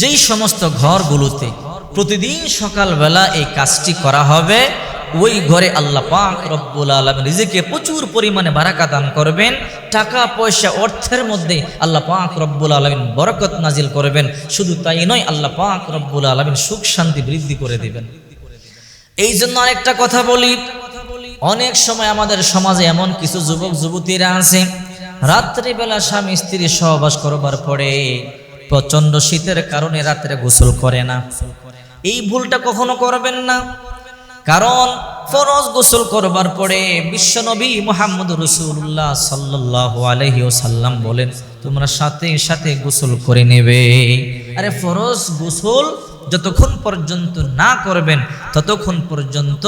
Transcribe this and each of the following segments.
যেই সমস্ত ঘরগুলোতে প্রতিদিন সকালবেলা এই কাজটি করা হবে, ওই ঘরে আল্লাহ পাক রব্বুল আলম রিজিকে প্রচুর পরিমাণে বারাকা দান করবেন, টাকা, পয়সা, অর্থের মধ্যে আল্লাহ পাক রব্বুল আলমিন বরকত নাজিল করবেন। শুধু তাই নয়, আল্লাহ পাক রব্বুল আলমিন সুখ শান্তি বৃদ্ধি করে দিবেন। এই জন্য আরেকটা কথা বলি, অনেক সময় আমাদের সমাজে এমন কিছু যুবক যুবতীরা আছে, রাত্রিবেলা স্বামী স্ত্রী সহবাস করবার পরে প্রচণ্ড শীতের কারণে রাত্রে গোসল করে না। এই ভুলটা কখনো করবেন না। কারণ ফরজ গোসল করবার পরে বিশ্বনবী মোহাম্মদ রসুল্লাহ সাল্লাহ আলহি সাল্লাম বলেন, তোমরা সাথে সাথে গোসল করে নেবে। আরে ফরজ গোসল যতক্ষণ পর্যন্ত না করবেন, ততক্ষণ পর্যন্ত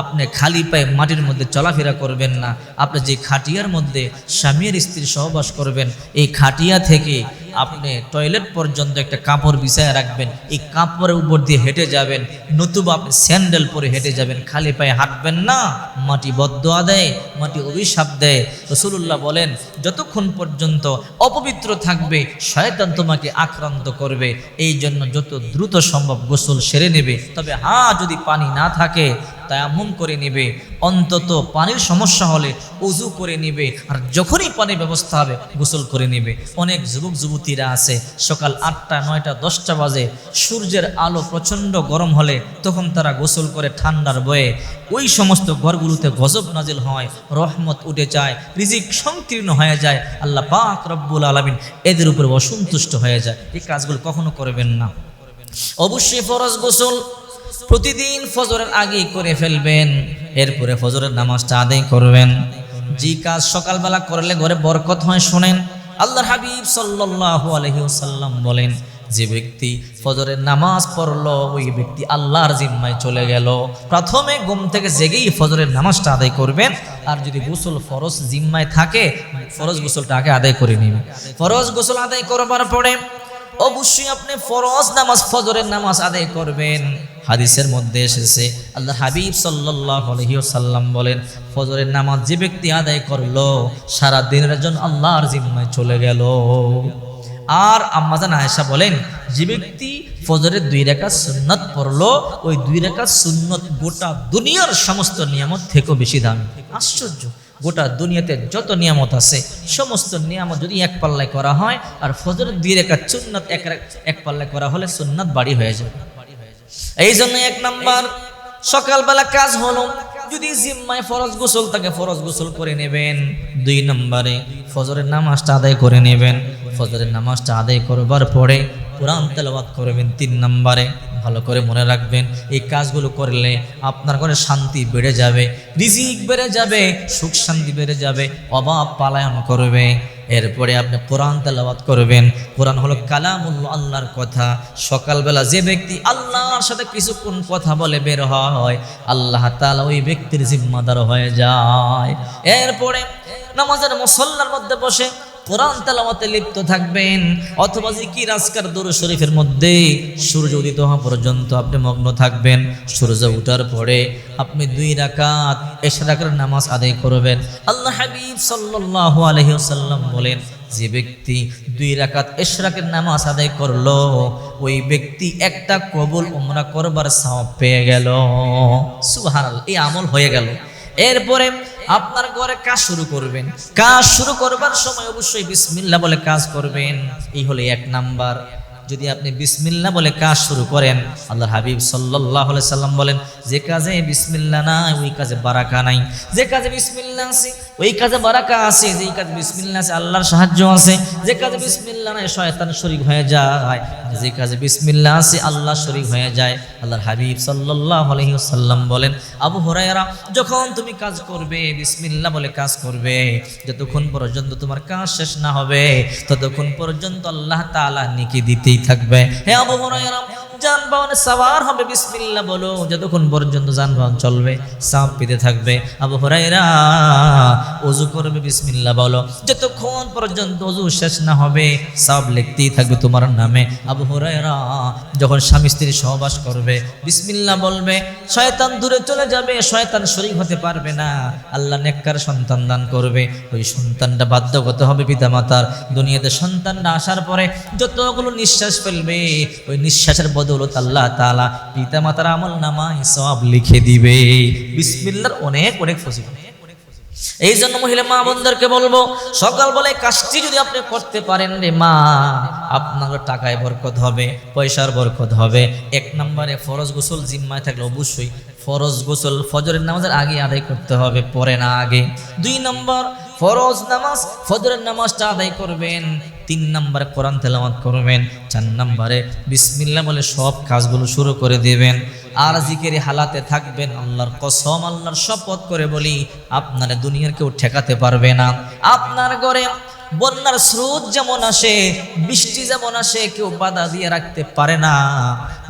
আপনি খালি পায়ে মাটির মধ্যে চলাফেরা করবেন না। আপনি যে খাটিয়ার মধ্যে স্বামীর স্ত্রী সহবাস করবেন, এই খাটিয়া থেকে আপনি টয়লেট পর্যন্ত একটা কাপড় বিছায় রাখবেন, এই কাপড়ের উপর দিয়ে হেঁটে যাবেন, নতুবা আপনি স্যান্ডেল পরে হেঁটে যাবেন, খালি পায়ে হাঁটবেন না, মাটি বদ্ধ দেয় মাটি অভিশাপ দেয়। রসুল্লাহ বলেন, যতক্ষণ পর্যন্ত অপবিত্র থাকবে, শয়তান তোমাকে আক্রান্ত করবে, এই জন্য যত দ্রুত সম্ভব গোসল সেরে নেবে। তবে হ্যাঁ যদি পানি না থাকে তায়াম্মুম করে নেবে, অন্তত পানির সমস্যা হলে উজু করে নেবে, আর যখনই পানির ব্যবস্থা হবে, গোসল করে নেবে। অনেক যুবক যুবতীরা আছে, সকাল আটটা, নয়টা, দশটা বাজে, সূর্যের আলো প্রচণ্ড গরম হলে তখন তারা গোসল করে ঠান্ডার বয়ে। ওই সমস্ত ঘরগুলোতে গজব নাজিল হয়, রহমত উঠে যায়, রিজিক সংকীর্ণ হয়ে যায়, আল্লাহ পাক রব্বুল আলমিন এদের উপর অসন্তুষ্ট হয়ে যায়। এই কাজগুলো কখনো করবেন না। অবশ্যই ফরজ গোসল প্রতিদিন ফজরের আগে করে ফেলবেন। এরপরে ফজরের নামাজটা আদায় করবেন। যে কাজ সকালবেলা করলে ঘরে বরকত হয়, শোনেন, আল্লাহর হাবিব সাল্লাল্লাহু আলাইহি ওয়াসাল্লাম বলেন, যে ব্যক্তি ফজরের নামাজ পড়ল, ওই ব্যক্তি আল্লাহর জিম্মায় চলে গেল। প্রথমে ঘুম থেকে জেগেই ফজরের নামাজটা আদায় করবেন। আর যদি গোসল ফরজ জিম্মায় থাকে, ফরজ গোসলটা আগে আদায় করে নেবেন। ফরজ গোসল আদায় করবার পরে অবশ্যই আপনি ফরজ নামাজ, ফজরের নামাজ আদায় করবেন। হাদিসের মধ্যে এসেছে, আল্লাহ হাবিব সাল্লাহ সাল্লাম বলেন, ফজরের নামাজ যে ব্যক্তি আদায় করল, সারা দিনের জন্য আল্লাহর জিম্মায় চলে গেল। আর আম্মাজান আয়েশা বলেন, যে ব্যক্তি ফজরের দুই রেখা সুন্নত পড়ল, ওই দুই রেখা সুন্নত গোটা দুনিয়ার সমস্ত নিয়ামত থেকেও বেশি দামি। আশ্চর্য! গোটা দুনিয়াতে যত নিয়ামত আছে, সমস্ত নিয়ামত যদি এক পাল্লায় করা হয়, আর ফজরের দুই রেখা সুন্নত এক এক পাল্লায় করা হলে সুন্নত বাড়ি হয়ে যাবে। এই জন্য এক নাম্বার, সকালবেলা কাজ হলো, যদি জিম্মায় ফরজ গোসল থাকে, ফরজ গোসল করে নেবেন। দুই নম্বরে, ফজরের নামাজটা আদায় করে নেবেন। ফজরের নামাজটা আদায় করবার পরে কোরআন তেলাওয়াত করবেন তিন নম্বরে। ভালো করে মনে রাখবেন, এই কাজগুলো করলে আপনার ঘরে শান্তি বেড়ে যাবে, রিজিক বেড়ে যাবে, সুখ শান্তি বেড়ে যাবে, অভাব পালায়ন করবে। এরপরে আপনি কোরআন তেলাওয়াত করবেন। কোরআন হলো কালামুল্লা আল্লাহর কথা। সকালবেলা যে ব্যক্তি আল্লাহর সাথে কিছুক্ষণ কথা বলে বের হয়, আল্লাহ তালা ওই ব্যক্তির জিম্মাদার হয়ে যায়। এরপরে নামাজের মুসল্লার মধ্যে বসে কোরআন তেলাওয়াতে লিপ্ত থাকবেন, অথবা জিকির, আজকার দরুদ শরীফের মধ্যে সূর্য উদিত হওয়া পর্যন্ত আপনি মগ্ন থাকবেন। সূর্য উঠার পরে আপনি দুই রাকাত এশরাকের নামাজ আদায় করবেন। আল্লাহ হাবিব সাল্লাল্লাহু আলাইহি ওয়াসাল্লাম বলেন, যে ব্যক্তি দুই রাকাত এশরাকের নামাজ আদায় করল, ওই ব্যক্তি একটা কবুল উমরা করবার সওয়াব পেয়ে গেল। সুবহানাল্লাহ, এই আমল হয়ে গেল। এরপরে আপনার ঘরে কাজ শুরু করবেন। কাজ শুরু করবার সময় অবশ্যই বিসমিল্লা বলে কাজ করবেন। এই হলো এক নাম্বার। যদি আপনি বিসমিল্লা বলে কাজ শুরু করেন আল্লাহ হাবিব সাল্লাহ সাল্লাম বলেন, যে কাজে বিসমিল্লা নাই, ওই কাজে বারাকা নাই। যে কাজে বিসমিল্লা আছে, ওই কাজে বারাকা আছে। যে কাজে বিসমিল্লা আছে, আল্লাহর সাহায্য আছে। যে কাজে বিসমিল্লা নাই, শয়তান শরীক হয়ে যায়। যে কাজে বিসমিল্লা আসে, আল্লাহ শরীফ হয়ে যায়। আল্লাহর হাবিব সাল্লাহ সাল্লাম বলেন, আবু হরাইরা যখন তুমি কাজ করবে বিসমিল্লা বলে কাজ করবে, যতক্ষণ পর্যন্ত তোমার কাজ শেষ না হবে, ততক্ষণ পর্যন্ত আল্লাহ তালা নিকি দিতেই থাকবে। হে আবু হরাইরা যানবাহনে সাওয়ার হবে, বিসমিল্লাহ বলো। যতক্ষণ পর্যন্ত যানবাহন চলবে, সাপ পেতে থাকবে। আবু হরাইরা অজু করবে, বিসমিল্লাহ বলো। যতক্ষণ পর্যন্ত অজু শেষ না হবে, সাপ লিখতেই থাকবে তোমার নামে। আবু হরাইরা যখন স্বামী স্ত্রী সহবাস করবে বিসমিল্লা বলবে, শয়তান দূরে চলে যাবে, শয়তান শরীর হতে পারবে না। আল্লাহ নেককার সন্তান দান করবে। ওই সন্তানটা বাধ্যগত হবে পিতামাতার। দুনিয়াতে সন্তানটা আসার পরে যতগুলো নিঃশ্বাস ফেলবে, ওই নিঃশ্বাসের বদৌলত আল্লাহ তালা পিতা মাতার আমল নামা হিসাব লিখে দিবে। বিসমিল্লার অনেক অনেক ফজিলত। এই জন্য মহিলা মা বোনদেরকে বলব, সকাল বলে কাজটি যদি আপনি করতে পারেন রে মা, আপনার টাকায় বরকত হবে, পয়সার বরকত হবে। এক নম্বরে ফরজ গোসল জিম্মায় থাকলে অবশ্যই ফরজ গোসল ফজরের নামাজের আগে আদায় করতে হবে, পরে না আগে। দুই নম্বর, ফরজ নামাজ ফজরের নামাজটা আদায় করবেন। তিন নম্বরে কোরআন তেলাওয়াত করবেন। চার নম্বরে বিসমিল্লা বলে সব কাজগুলো শুরু করে দিবেন। আর জিকের হালাতে থাকবেন, আল্লাহর কসম, আল্লাহর শপথ করে বলি, আপনার দুনিয়ার কেউ ঠেকাতে পারবে না। আপনার ঘরে বন্যার স্রোত যেমন আসে, বৃষ্টি যেমন আসে, কেউ বাধা দিয়ে রাখতে পারে না।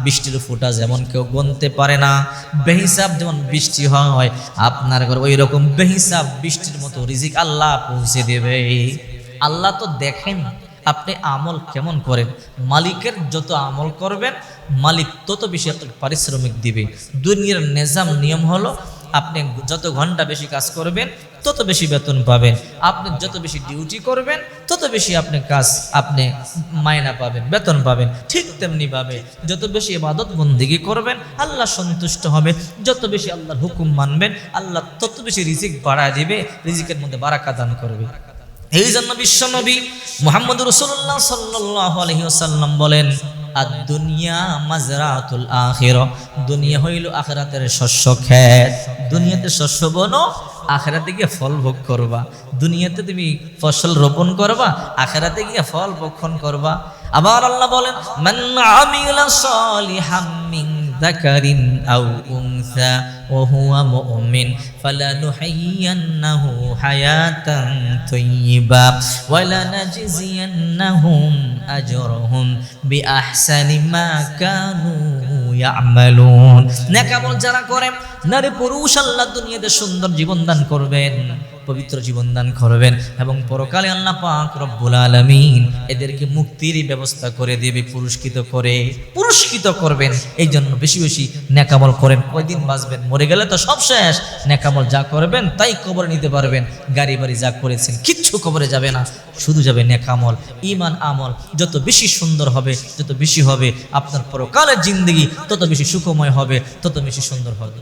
বৃষ্টির ফোঁটা যেমন কেউ গুনতে পারে না। বেহিসাব যেমন বৃষ্টি হয়, আপনার ঘরে ওই রকম বেহিসাব, বৃষ্টির মতো রিজিক আল্লাহ পৌঁছে দেবে। আল্লাহ তো দেখেন আপনি আমল কেমন করেন? মালিকের যত আমল করবেন, মালিক তত বেশি আপনাকে পারিশ্রমিক দিবে। দুনিয়ার নিজাম নিয়ম হলো, আপনি যত ঘণ্টা বেশি কাজ করবেন, তত বেশি বেতন পাবেন। আপনি যত বেশি ডিউটি করবেন, তত বেশি আপনি কাজ, আপনি মায়না পাবেন, বেতন পাবেন, ঠিক তেমনি ভাবে যত বেশি ইবাদত বন্দিগি করবেন, আল্লাহ সন্তুষ্ট হবে যত বেশি আল্লাহর হুকুম মানবেন, আল্লাহ তত বেশি রিজিক বাড়ায় দিবে, রিজিকের মধ্যে বারাকা দান করবে। এই জন্য বিশ্বনবী মোহাম্মদ রসুল্লাহ সাল্লাহ আলহিউসাল্লাম বলেন আর দুনিয়া মাজরাতুল আখির। দুনিয়া হইল আখেরাতের শস্য ক্ষেত। দুনিয়াতে শস্য বনো, আখেরাতে গিয়ে ফল ভোগ করবা। দুনিয়াতে তুমি ফসল রোপণ করবা, আখেরাতে গিয়ে ফল ভক্ষণ করবা। আবার আল্লাহ বলেন, মান আমিলা সালিহাম মিন যাকারিন আও উনসা وهو مؤمن فلنحيينه حياة طيبة ولنجزينهم أجرهم بأحسن ما كانوا يعملون নেকামল যারা করে নারী পুরুষ আল্লাহ দুনিয়াতে সুন্দর জীবন দান করবেন পবিত্র জীবন দান করবেন এবং পরকালে আল্লাহ পাক রব্বুল আলামিন এদেরকে মুক্তির ব্যবস্থা করে দেবে, পুরস্কৃত করে, পুরস্কৃত করবেন। এই জন্য বেশি বেশি নেকামল করেন। কয়দিন বাঁচবেন? মরে গেলে তো সব শেষ। নেকামল যা করবেন তাই কবরে নিতে পারবেন। গাড়ি বাড়ি যা করেছেন কিচ্ছু কবরে যাবে না। শুধু যাবে নেকামল ইমান আমল যত বেশি সুন্দর হবে, যত বেশি হবে, আপনার পরকালের জিন্দগি তত বেশি সুখময় হবে, তত বেশি সুন্দর হবে।